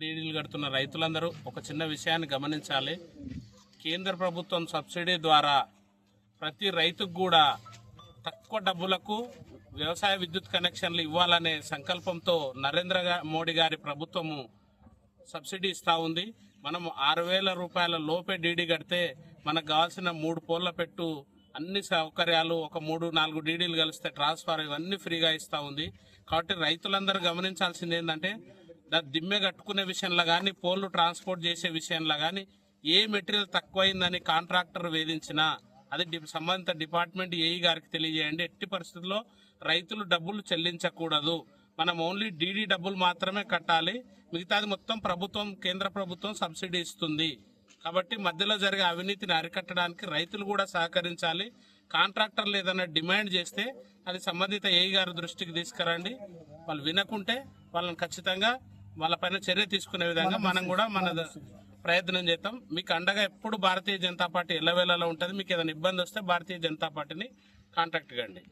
డీడీలు కడుతున్న రైతులందరూ ఒక చిన్న విషయాన్ని గమనించాలి. కేంద్ర ప్రభుత్వం సబ్సిడీ ద్వారా ప్రతి రైతుకు కూడా తక్కువ డబ్బులకు వ్యవసాయ విద్యుత్ కనెక్షన్లు ఇవ్వాలనే సంకల్పంతో నరేంద్ర మోడీ గారి ప్రభుత్వము సబ్సిడీ ఇస్తూ ఉంది. మనం ఆరు వేల రూపాయల లోపే డీడీ కడితే మనకు కావాల్సిన మూడు పోల్ల పెట్టు అన్ని సౌకర్యాలు ఒక మూడు నాలుగు డీడీలు కలిస్తే ట్రాన్స్ఫర్ ఇవన్నీ ఫ్రీగా ఇస్తూ ఉంది. కాబట్టి రైతులందరూ గమనించాల్సింది ఏంటంటే దిమ్మె కట్టుకునే విషయంలో కానీ పోల్లు ట్రాన్స్పోర్ట్ చేసే విషయంలో కానీ ఏ మెటీరియల్ తక్కువైందని కాంట్రాక్టర్ వేధించినా అది సంబంధిత డిపార్ట్మెంట్ ఏఈ గారికి తెలియజేయండి. ఎట్టి పరిస్థితుల్లో రైతులు డబ్బులు చెల్లించకూడదు. మనం ఓన్లీ డీడీ డబ్బులు మాత్రమే కట్టాలి. మిగతాది మొత్తం ప్రభుత్వం కేంద్ర ప్రభుత్వం సబ్సిడీ ఇస్తుంది. కాబట్టి మధ్యలో జరిగే అవినీతిని అరికట్టడానికి రైతులు కూడా సహకరించాలి. కాంట్రాక్టర్లు ఏదైనా డిమాండ్ చేస్తే అది సంబంధిత ఏఈ గారి దృష్టికి తీసుకురండి. వాళ్ళు వినకుంటే వాళ్ళని ఖచ్చితంగా వాళ్ళపైన చర్య తీసుకునే విధంగా మనం కూడా మన ప్రయత్నం చేద్దాం. మీకు అండగా ఎప్పుడు భారతీయ జనతా పార్టీ ఎల్లవేళలో ఉంటుంది. మీకు ఏదైనా ఇబ్బంది వస్తే భారతీయ జనతా పార్టీని కాంటాక్ట్ కండి